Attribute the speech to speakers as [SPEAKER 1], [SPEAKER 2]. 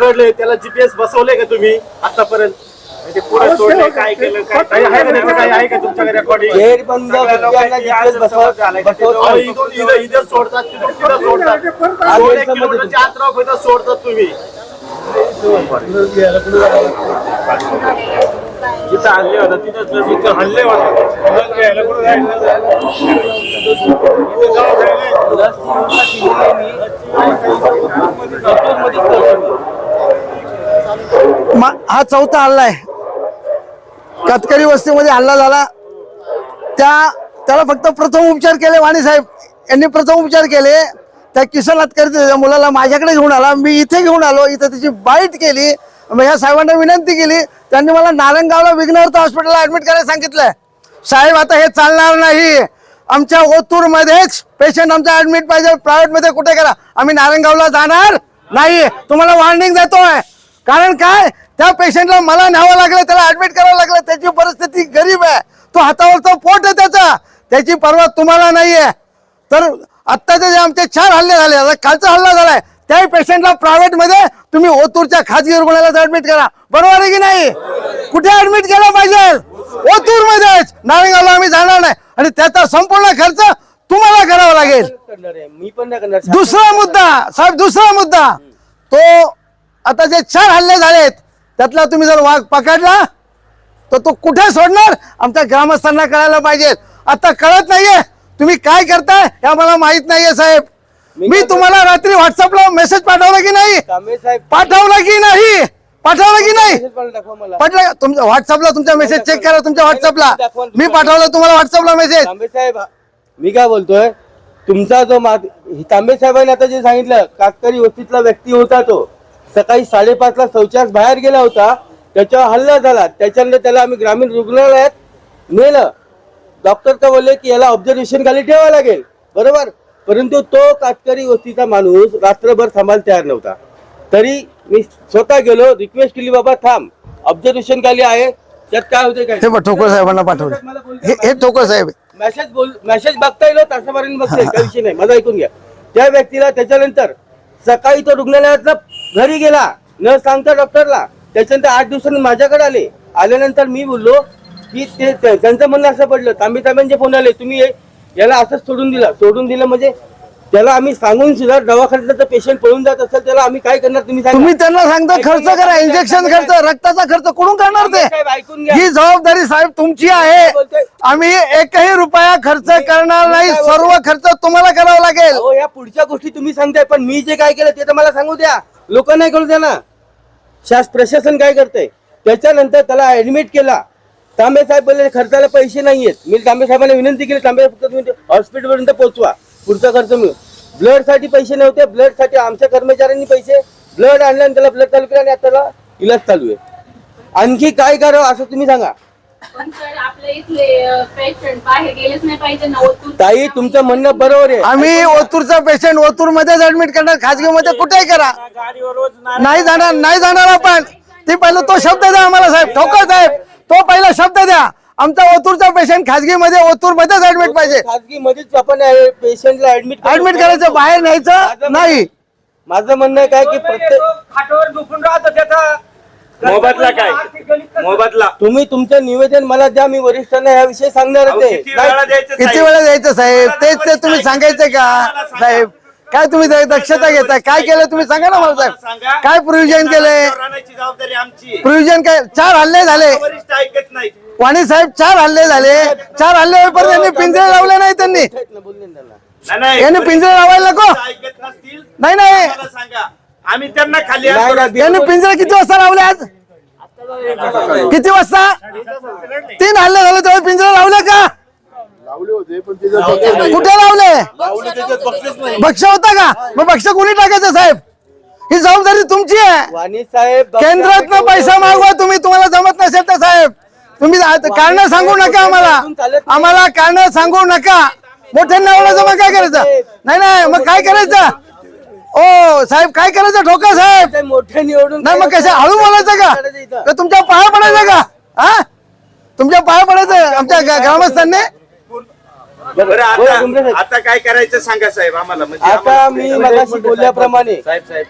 [SPEAKER 1] पकडले त्याला जीपीएस बसवले का तुम्ही आतापर्यंत म्हणजे पुढे सोडले काय केलं काय काही आहे का त्याचं काही आहे का तुमच्याकडे रेकॉर्डिंग
[SPEAKER 2] गैर बंद व्यक्तींना GPS बसवत बसवत
[SPEAKER 1] इथून इथं इथं सोडतात तिथून तिथं सोडतात दोन एक किलोमीटरच्या आत राव इथं सोडतात तुम्ही जिथं हल्ले होतात तिथं हल्ले
[SPEAKER 3] मा- हा चौथा हल्ला आहे. कातकरी वस्तीमध्ये हल्ला झाला. त्या त्याला फक्त प्रथम उपचार केले वाणी साहेब. यांनी प्रथम उपचार केले. त्या किसन लातकरी त्याच्या मुलाला माझ्याकडे घेऊन आला. मी इथे घेऊन आलो. इथं त्याची बाईट केली. मग ह्या साहेबांना विनंती केली. त्यांनी मला नारायणगावला विघ्नहर्ता हॉस्पिटलला ऍडमिट करायला सांगितलंय. साहेब आता हे चालणार नाही. आमच्या ओतूर मध्येच पेशंट आमचा ऍडमिट पाहिजे. प्रायव्हेटमध्ये कुठे करा? आम्ही नारायणगावला जाणार नाही. तुम्हाला वॉर्निंग देतोय. कारण काय? त्या पेशंटला मला न्यावं लागलं त्याला ऍडमिट करावं लागलं त्याची परिस्थिती गरीब आहे. तो हातावरचा पोट आहे त्याचा. त्याची पर्वा तुम्हाला नाहीये. तर आत्ताचे जे आमचे चार हल्ले झाले आता कालचा हल्ला झालाय त्याही पेशंटला प्रायव्हेटमध्ये तुम्ही ओतूरच्या खाजगी रुग्णालयात ऍडमिट करा. बरोबर आहे की नाही? कुठे ऍडमिट केलं पाहिजे? ओतूरमध्येच. नारायणगावला आम्ही जाणार नाही. आणि त्याचा संपूर्ण खर्च तुम्हाला करावा लागेल. दुसरा मुद्दा साहेब दुसरा मुद्दा. तो आता जे चार हल्ले झालेत त्यातला तुम्ही जर वाघ पकडला तर तो कुठे सोडणार? आमच्या ग्रामस्थांना कळायला पाहिजे. आता कळत नाहीये. तुम्ही काय करताय हे आम्हाला माहीत नाहीये साहेब. मी तुम्हाला रात्री व्हॉट्सअपला मेसेज पाठवला की नाही? पाठवला की नाही? पाठवला की नाही?
[SPEAKER 2] मला.
[SPEAKER 3] पटलं तुमच्या व्हॉट्सअपला तुमचा मेसेज चेक करा तुमच्या व्हॉट्सअपला मी पाठवला तुम्हाला व्हॉट्सअपला मेसेज
[SPEAKER 2] साहेब मी काय बोलतोय? तुमचा जो तांबे साहेबांनी आता जे सांगितलं कातकरी वस्तीतला व्यक्ती होता तो. सकाळी साडेपाच ला शौचास बाहेर गेला होता. त्याच्यावर हल्ला झाला. त्याच्यानंतर त्याला आम्ही ग्रामीण रुग्णालयात नेलं. डॉक्टर का बोलले की याला ऑब्झर्वेशन खाली ठेवावं लागेल. बरोबर? परंतु तो कातकरी वस्तीचा माणूस रात्रभर थांबायला तयार नव्हता. तरी मी स्वतः गेलो. रिक्वेस्ट केली बाबा थांब. ऑब्झर्वेशन खाली आहे. त्यात काय होते काय?
[SPEAKER 3] हे ठोकर साहेबांना पाठवलं. हे हे ठोकर साहेब
[SPEAKER 2] मेसेज बोल मेसेज बघता येईल हो, तासाभराने बघता येईल. काही विषय नाही. माझा ऐकून घ्या. त्या व्यक्तीला त्याच्यानंतर सकाळी तो रुग्णालयात घरी गेला न सांगता डॉक्टरला त्याच्यानंतर आठ दिवसांनी माझ्याकडे आले. आल्यानंतर मी बोललो की ते त्यांचं म्हणणं असं पडलं तांबे तांब्यांचे म्हणजे फोन आले तुम्ही हे- याला असंच सोडून दिलं. सोडून दिलं म्हणजे त्याला आम्ही सांगून सुद्धा दवाखान्यात पेशंट पळून जात असेल त्याला आम्ही काय करणार? तुम्ही सांगा.
[SPEAKER 3] तुम्ही त्यांना सांगता खर्च करा इंजेक्शन खर्च रक्ताचा खर्च कुठून करणार ते?
[SPEAKER 2] साहेब, ऐकून घ्या.
[SPEAKER 3] ही जबाबदारी साहेब तुमची आहे. आम्ही एकही रुपया खर्च करणार नाही सर्व खर्च तुम्हाला करावा लागेल.
[SPEAKER 2] अहो या पुढच्या गोष्टी तुम्ही सांगताय पण मी जे काय केलं ते तर मला सांगू द्या. लोक नाही करू द्या ना शास प्रशासन काय करतंय? त्याच्यानंतर त्याला ऍडमिट केला. तांबे साहेब बोलले खर्चाला पैसे नाहीयेत. मी तांबे साहेबांना विनंती केली तांबे फक्त तुम्ही हॉस्पिटल पर्यंत पोहोचवा. पुढचा खर्च मिळून ब्लडसाठी पैसे नव्हते ब्लडसाठी आमच्या कर्मचाऱ्यांनी पैसे ब्लड आणलं आणि त्याला ब्लड चालू केलं आणि आता त्याला इलाज चालू आहे. आणखी काय करावं असं तुम्ही सांगा. ताई तुमचं म्हणणं बरोबर आहे.
[SPEAKER 3] आम्ही ओतूरचा पेशंट ओतूर मध्येच ऍडमिट करणार खाजगी मध्ये कुठेही करा. नाही जाणार नाही जाणार आपण. ते पहिलं तो शब्द द्या आम्हाला साहेब ठोकर साहेब. तो पहिला शब्द द्या. आमचा ओतूरचा पेशंट खाजगी मध्ये ओतूर मध्येच ऍडमिट पाहिजे
[SPEAKER 2] खाजगी मध्येच आपण पेशंटला ऍडमिट
[SPEAKER 3] ऍडमिट करायचं. बाहेर न्यायचं नाही.
[SPEAKER 2] माझं म्हणणं काय की प्रत्येक
[SPEAKER 4] खाटावर झोपून राहतो त्याचा.
[SPEAKER 1] मोबदला काय? मोबदला.
[SPEAKER 2] तुम्ही तुमचं निवेदन मला द्या मी वरिष्ठांना याविषयी सांगणार आहे.
[SPEAKER 1] किती वेळा द्यायचं साहेब?
[SPEAKER 3] तेच ते तुम्ही सांगायचं का? साहेब काय तुम्ही दक्षता घेताय? काय केलं तुम्ही? सांगा ना मला. साहेब. काय प्रोव्हिजन केलंय. प्रोव्हिजन काय? चार हल्ले झाले.
[SPEAKER 1] वरिष्ठ ऐकत नाही
[SPEAKER 3] वाणी साहेब चार हल्ले झाले. चार हल्ले होईपर्यंत त्यांनी पिंजरे लावले नाही त्यांनी. यांनी पिंजरे लावायला नको. नाही नाही.
[SPEAKER 1] आम्ही त्यांना खाली
[SPEAKER 3] यांनी पिंजरे किती वाजता लावले आज? किती वाजता? तीन हल्ले झाले तेव्हा पिंजरे लावले का? कुठे लावले? भक्ष होता का? मग भक्ष कोणी टाकायचं साहेब? ही जबाबदारी तुमची आहे. केंद्रातनं पैसा मागवा तुम्ही तुम्हाला जमत नसेल तर साहेब. तुम्ही कारण सांगू नका आम्हाला. आम्हाला कारण सांगू नका. मोठ्यांना एवढं मग काय करायचं? नाही नाही मग काय करायचं? ओ साहेब काय करायचं? ठोका साहेब.
[SPEAKER 2] ते मोठे निवडून
[SPEAKER 3] नाही मग कसं हळू बोलायचं का? तुमच्या पाया पडायचं का? हा तुमच्या पाया पडायचं? आमच्या ग्रामस्थांनी?
[SPEAKER 1] बरं
[SPEAKER 2] बोला,
[SPEAKER 1] आता काय करायचं सांगा साहेब आम्हाला. म्हणजे
[SPEAKER 2] आता मी बोलल्याप्रमाणे
[SPEAKER 1] साहेब साहेब.